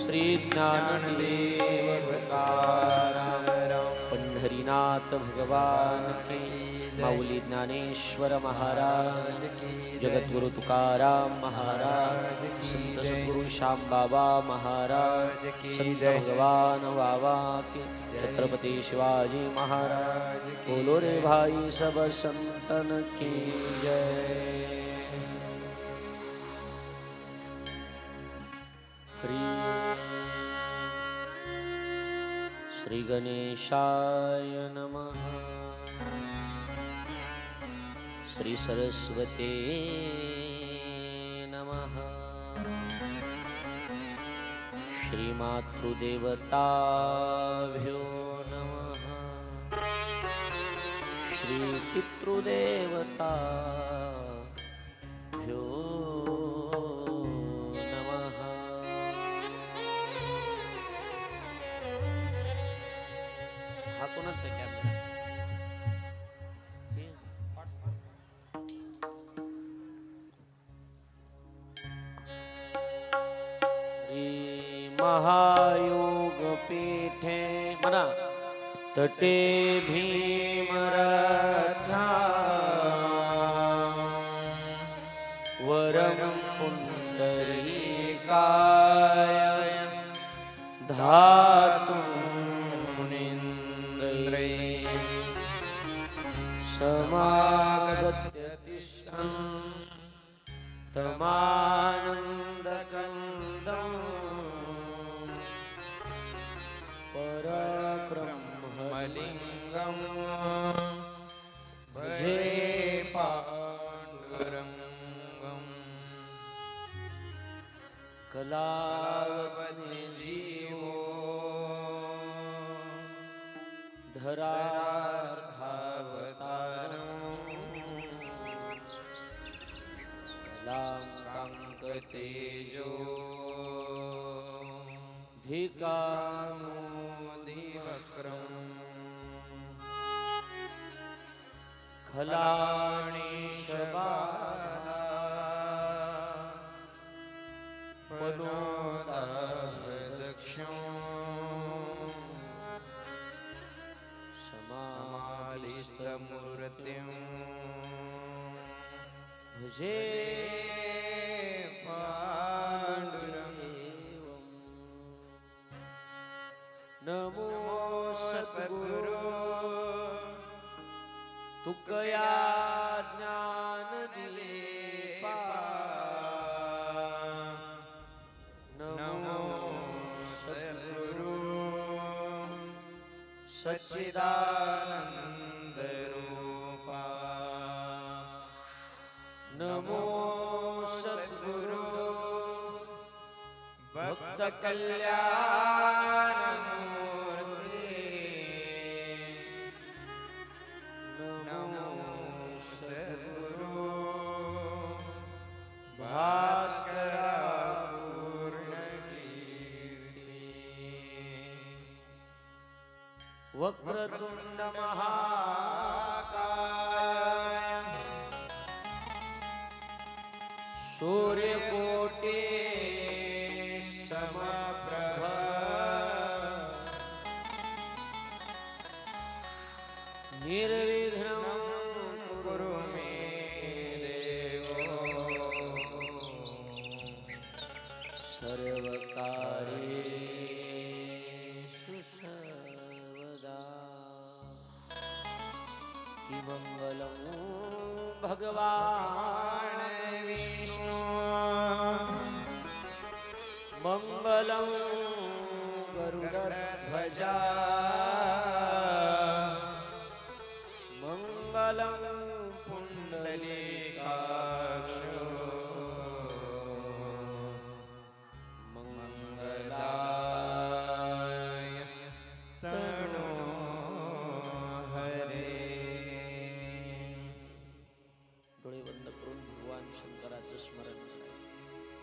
श्री ज्ञानदेव तुकाराम पंढरीनाथ भगवान की माऊली ज्ञानेश्वर महाराज जगद्गुरु तुकाराम महाराज संत सद्गुरु श्याम बाबा महाराज संत भगवान बाबा के छत्रपती शिवाजी महाराज बोलो रे भाई सब संतन की जय। श्री श्री गणेशाय नमः। श्री सरस्वते नमः। श्रीमातृदेवताभ्यो नमः। श्री श्री महायोग पीठे मना तटे भीमरथा कलावत् जीवो धरारार्थावतारं कलाङ्कतेजो धिकामो खलाणि शबा पनोदक्षो समाधिस्तमूर्तिं भुजे पाण्डुरङ्गम् नमो सद्गुरु तुकया सच्चिदानंद रूपा नमो सद्गुरु भक्त વક્રતુંડ મહા ભગવાન વિષ્ણુ. મંગલમ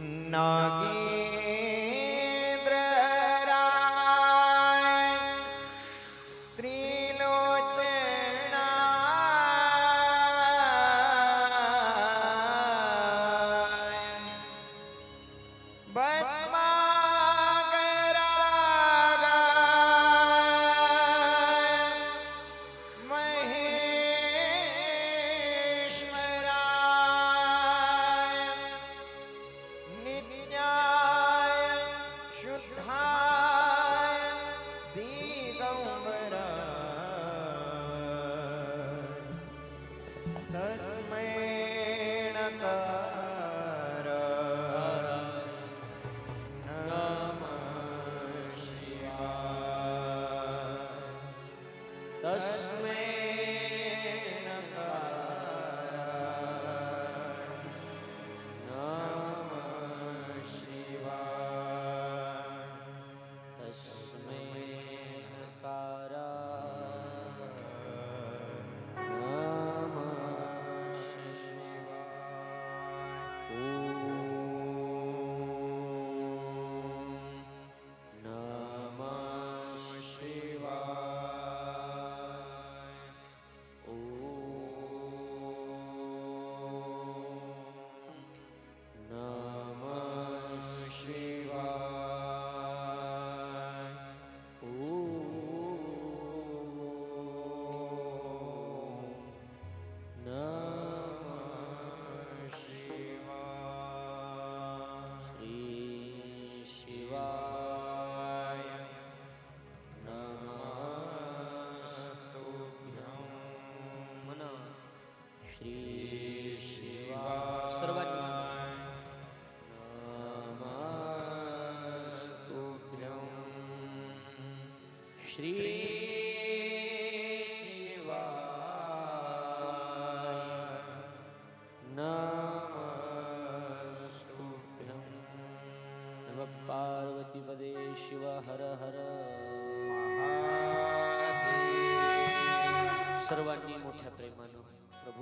करायचं ধান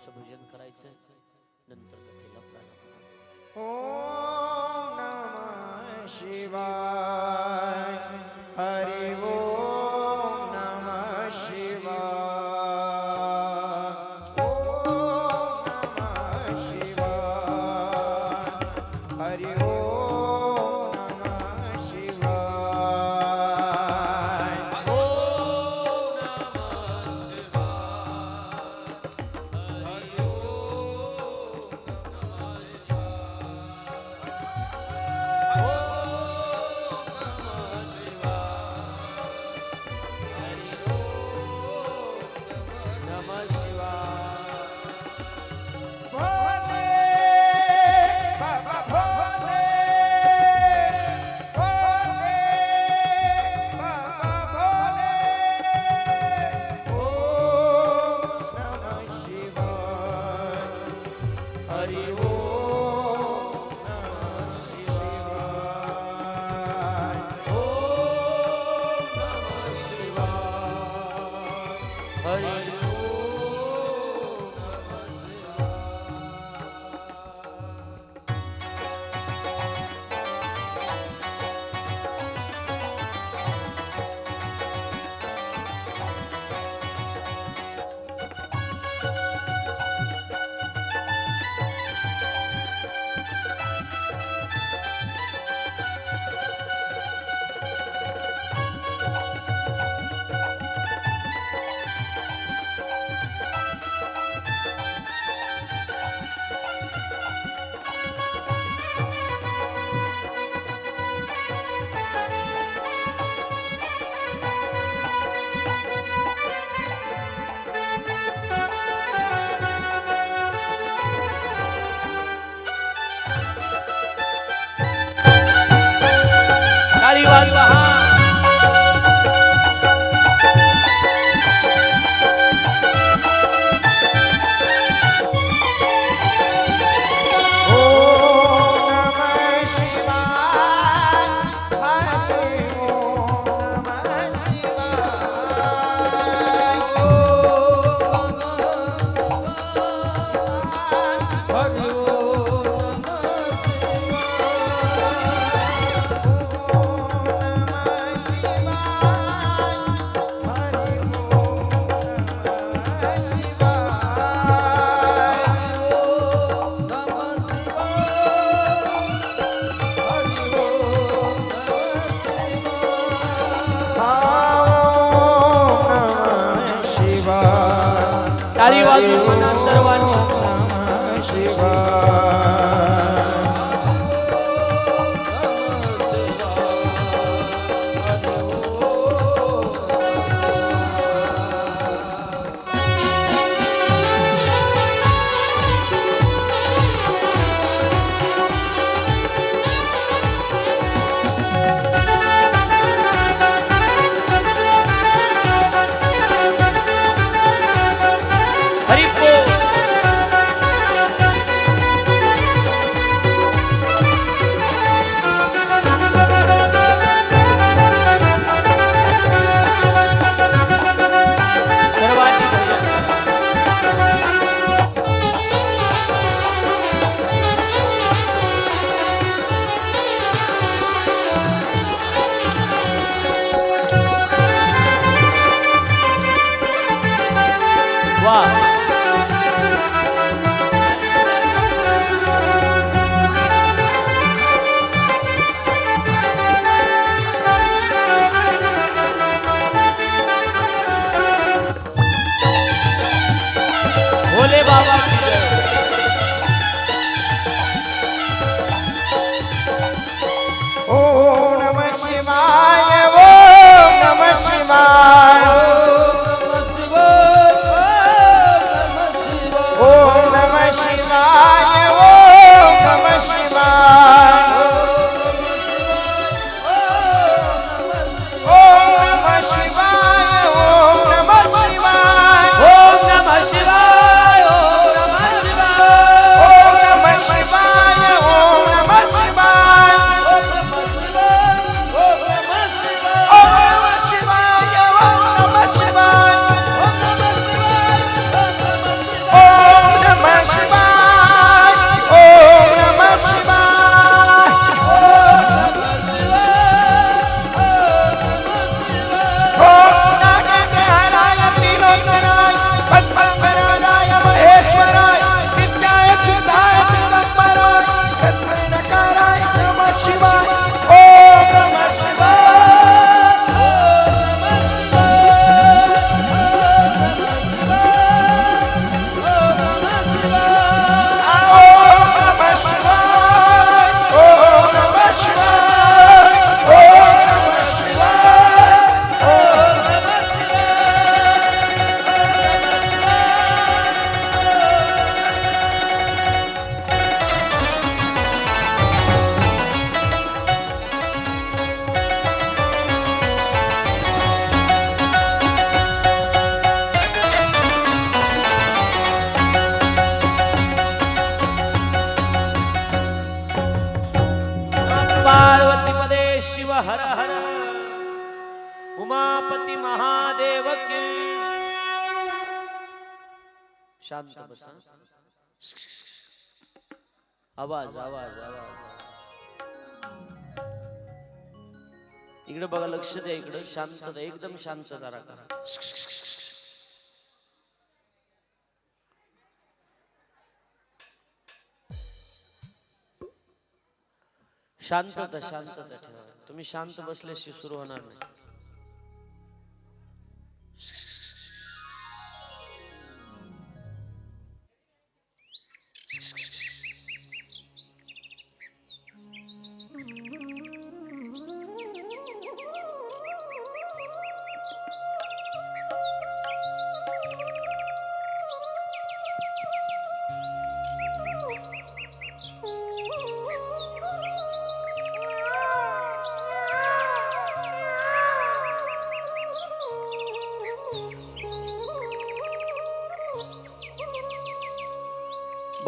देवाचं भजन करायचं. नंतर कथेला प्राण ओम नमः शिवाय. આવ્યો મના સર્વ उमापती महादेव की शांत बसा. आवाज आवाज आवाज. इकडे बघा लक्ष द्या इकडे. शांतता एकदम शांतता राखा शांतता शांतता ठेवा. तुम्ही शांत बसल्याशी सुरू होणार नाही.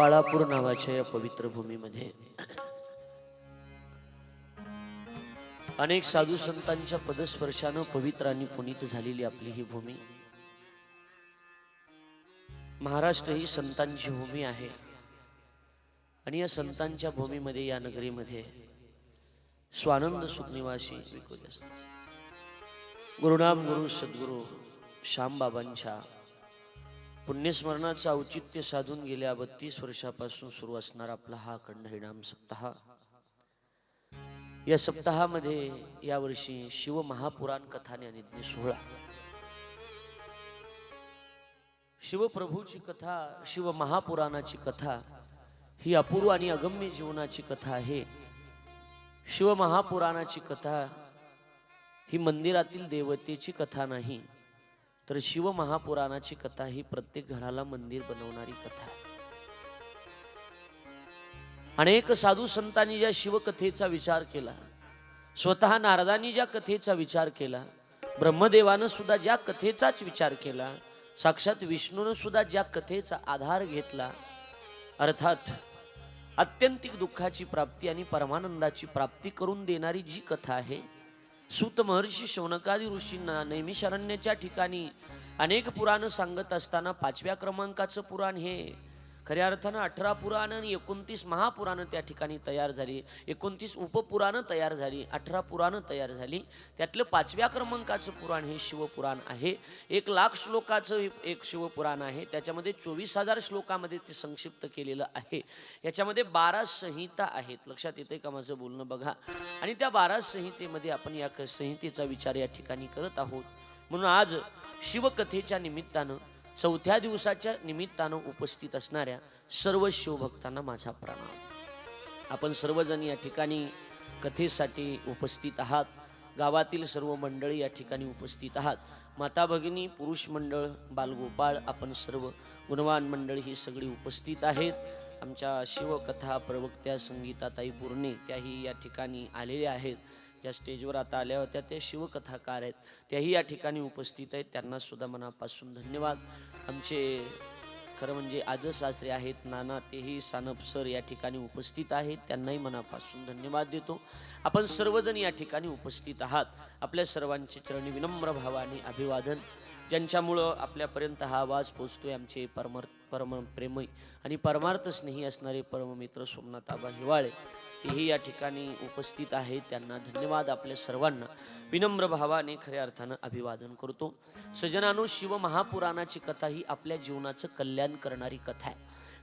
बाळापूर नावाच्या या पवित्र भूमीमध्ये. अनेक साधू संतांच्या पदस्पर्शानं पवित्र आणि पुनीत झालेली आपली ही भूमी. महाराष्ट्र ही संतांची भूमी आहे. आणि या संतांच्या भूमीमध्ये या नगरीमध्ये स्वानंद सुखनिवासी विकून असतात. गुरुनाम गुरु सद्गुरु श्यामबाबांच्या पुण्यस्मरणाचं औचित्य साधून गेल्या बत्तीस वर्षापासून सुरू असणारा आपला हा अखंड हिणाम सप्ताह. या सप्ताहामध्ये यावर्षी शिव महापुराण कथाने आणि सोहळा. शिवप्रभूची कथा शिव महापुराणाची कथा ही अपूर्व आणि अगम्य जीवनाची कथा आहे. शिव महापुराणाची कथा ही मंदिरातील देवतेची कथा नाही तर शिव महापुराणाची कथा ही प्रत्येक घराला मंदिर बनवणारी कथा. आहे अनेक साधू संतांनी ज्या शिवकथेचा विचार केला स्वतः नारदांनी ज्या कथेचा विचार केला ब्रह्मदेवानं सुद्धा ज्या कथेचाच विचार केला साक्षात विष्णूनं सुद्धा ज्या कथेचा आधार घेतला अर्थात अत्यंतिक दुःखाची प्राप्ती आणि परमानंदाची प्राप्ती करून देणारी जी कथा आहे सूत महर्षी शौनकादी ऋषींना नैमिषारण्याच्या ठिकाणी अनेक पुराणं सांगत असताना पाचव्या क्रमांकाचं पुराण हे खऱ्या अर्थानं अठरा पुराण आणि एकोणतीस महापुराणं त्या ठिकाणी तयार झाली. एकोणतीस उपपुराणं तयार झाली अठरा पुराणं तयार झाली. त्यातलं पाचव्या क्रमांकाचं पुराण हे शिवपुराण आहे. एक लाख श्लोकाचं हे एक शिवपुराण आहे. त्याच्यामध्ये चोवीस हजार श्लोकामध्ये ते संक्षिप्त केलेलं आहे. याच्यामध्ये बारा संहिता आहेत. लक्षात येते का माझं बोलणं? बघा. आणि त्या बारा संहितेमध्ये आपण या क- संहितेचा विचार या ठिकाणी करत आहोत. म्हणून आज शिवकथेच्या निमित्तानं चौथ्या दिवसाच्या निमित्तानं उपस्थित असणाऱ्या सर्व शिवभक्तांना माझा प्रणाम. आपण सर्वजण या ठिकाणी कथेसाठी उपस्थित आहात. गावातील सर्व मंडळी या ठिकाणी उपस्थित आहात. माता भगिनी पुरुष मंडळ बालगोपाळ आपण सर्व गुणवान मंडळी ही सगळी उपस्थित आहेत. आमच्या शिवकथा प्रवक्त्या संगीताताई पूर्णे त्याही या ठिकाणी आलेल्या आहेत. ज्या स्टेजवर आता आल्या होत्या त्या शिवकथाकार आहेत. त्याही या ठिकाणी उपस्थित आहेत. त्यांना सुद्धा मनापासून धन्यवाद. आमचे खरं म्हणजे आज सासरे आहेत नाना तेही सानप सर या ठिकाणी उपस्थित आहेत. त्यांनाही मनापासून धन्यवाद देतो. आपण सर्वजण या ठिकाणी उपस्थित आहात. आपल्या सर्वांचे चरणी विनम्र भावाने अभिवादन. ज्यांच्यामुळं आपल्यापर्यंत हा आवाज पोचतोय आमचे परम परम प्रेमय आणि परमार्थ स्नेही असणारे परममित्र सोमनाथ आबा हिवाळे. तेही या ठिकाणी उपस्थित आहेत. त्यांना धन्यवाद आपल्या सर्वांना. विनम्र भावाने खऱ्या अर्थानं अभिवादन करतो. सजनानो शिव महापुराणाची कथा ही आपल्या जीवनाचं कल्याण करणारी कथा आहे.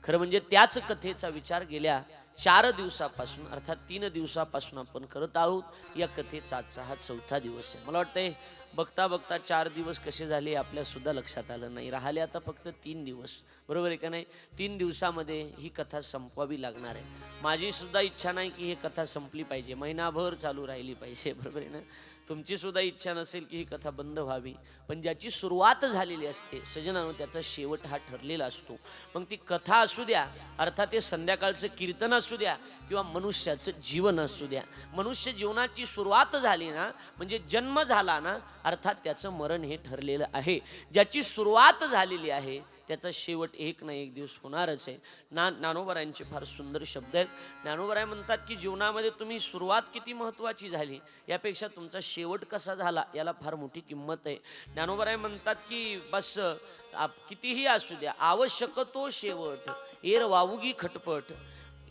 खरं म्हणजे त्याच कथेचा विचार गेल्या चार दिवसापासून अर्थात तीन दिवसापासून आपण करत आहोत. या कथेचा आजचा हा चौथा दिवस आहे. मला वाटतंय बघता बघता चार दिवस कसे झाले आपल्यासुद्धा लक्षात आलं नाही. राहिले आता फक्त तीन दिवस. बरोबर आहे का नाही? तीन दिवसामध्ये ही कथा संपवावी लागणार आहे. माझीसुद्धा इच्छा नाही की ही कथा संपली पाहिजे. महिनाभर चालू राहिली पाहिजे. बरोबर आहे ना? तुमचीसुद्धा इच्छा नसेल की ही कथा बंद व्हावी. पण ज्याची सुरुवात झालेली असते सजनानं त्याचा शेवट हा ठरलेला असतो. मग ती कथा असू द्या अर्थात ते संध्याकाळचं कीर्तन असू द्या किंवा मनुष्याचं जीवन असू द्या. मनुष्य जीवनाची सुरुवात झाली ना म्हणजे जन्म झाला ना अर्थात त्याचं मरण हे ठरलेलं आहे. ज्याची सुरुवात झालेली आहे त्याचा शेवट एक ना एक दिवस होणारच आहे. ना ज्ञानोबरायांचे फार सुंदर शब्द आहेत. ज्ञानोबराय म्हणतात की जीवनामध्ये तुम्ही सुरुवात किती महत्त्वाची झाली यापेक्षा तुमचा शेवट कसा झाला याला फार मोठी किंमत आहे. ज्ञानोबराय म्हणतात की बस आप- कितीही असू द्या आवश्यक तो शेवट एर वावुगी खटपट.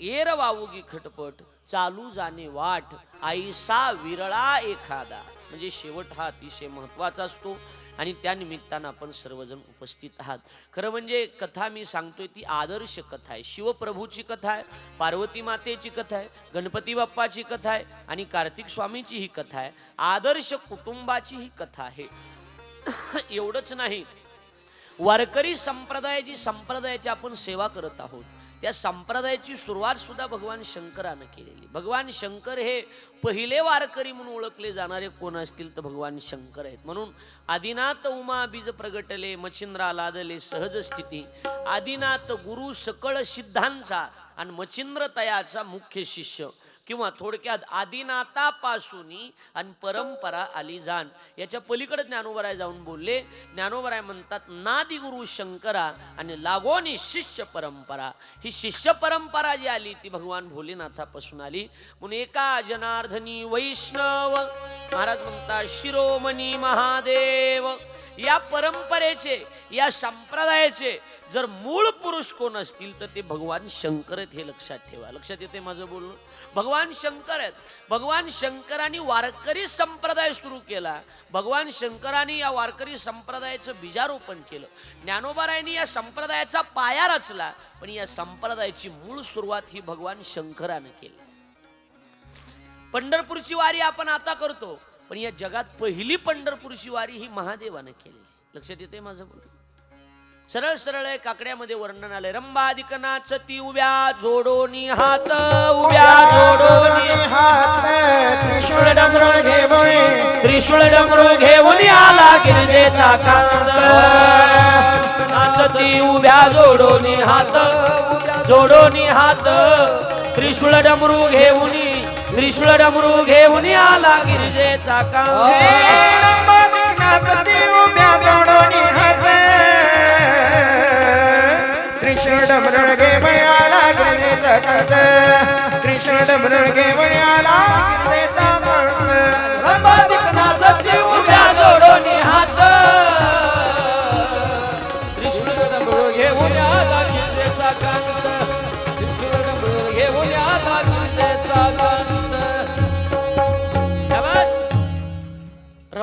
येर वावुगी खटपट चालू जाणे वाट आईसा विरळा एखादा. म्हणजे शेवट हा अतिशय महत्त्वाचा असतो आणि त्या निमित्तानं आपण सर्वजण उपस्थित आहात. खरं म्हणजे कथा मी सांगतोय ती आदर्श कथा आहे. शिवप्रभूची कथा आहे पार्वती मातेची कथा आहे गणपती बाप्पाची कथा आहे आणि कार्तिक स्वामीची ही कथा आहे. आदर्श कुटुंबाची ही कथा आहे. एवढंच नाही. वारकरी संप्रदाय जी संप्रदायाची आपण सेवा करत आहोत त्या संप्रदायाची सुरुवात सुद्धा भगवान शंकरानं केलेली. भगवान शंकर हे पहिले वारकरी म्हणून ओळखले जाणारे कोण असतील तर भगवान शंकर आहेत. म्हणून आदिनाथ उमा बीज प्रगटले मच्छिंद्रा लादले सहज स्थिती. आदिनाथ गुरु सकळ सिद्धांचा आणि मच्छिंद्र तयाचा मुख्य शिष्य. किंवा थोडक्यात आदिनाथापासून आणि परंपरा आली जाण. याच्या पलीकडे ज्ञानोबराय जाऊन बोलले. ज्ञानोबराय म्हणतात नादी गुरु शंकरा आणि लागोनी शिष्य परंपरा. ही शिष्य परंपरा जी आली ती भगवान भोलेनाथापासून आली. म्हणून एका जनार्दनी वैष्णव महाराज म्हणतात शिरोमणी महादेव. या परंपरेचे या संप्रदायाचे जर मूळ पुरुष कोण असतील तर ते भगवान शंकर आहेत हे लक्षात ठेवा. लक्षात येते माझं बोलणं? भगवान शंकर आहेत. भगवान शंकरांनी वारकरी संप्रदाय सुरू केला. भगवान शंकरांनी या वारकरी संप्रदायाचं बीजारोपण केलं. ज्ञानोबारायांनी या संप्रदायाचा पाया रचला पण या संप्रदायाची मूळ सुरुवात ही भगवान शंकरानं केली. पंढरपूरची वारी आपण आता करतो पण या जगात पहिली पंढरपूरची वारी ही महादेवानं केलेली. लक्षात येते माझं बोलणं? सरळ सरळ आहे काकड्यामध्ये वर्णन आलंय. रंबाधिक नाचती उभ्या जोडोनी हात उभ्या जोडोनी हात. त्रिशूळ डमरुळ घेऊन त्रिशूळ डमरू घेऊन आला गिरजेचा कांद. नाचती उभ्या जोडोनी हात जोडोनी हात. त्रिशूळ डमरू घेऊन त्रिशूळ डमरू घेऊन आला गिरजेचा कांद. त्रिशूळ डमरुळ घेऊन आला गिरजेचा मयाला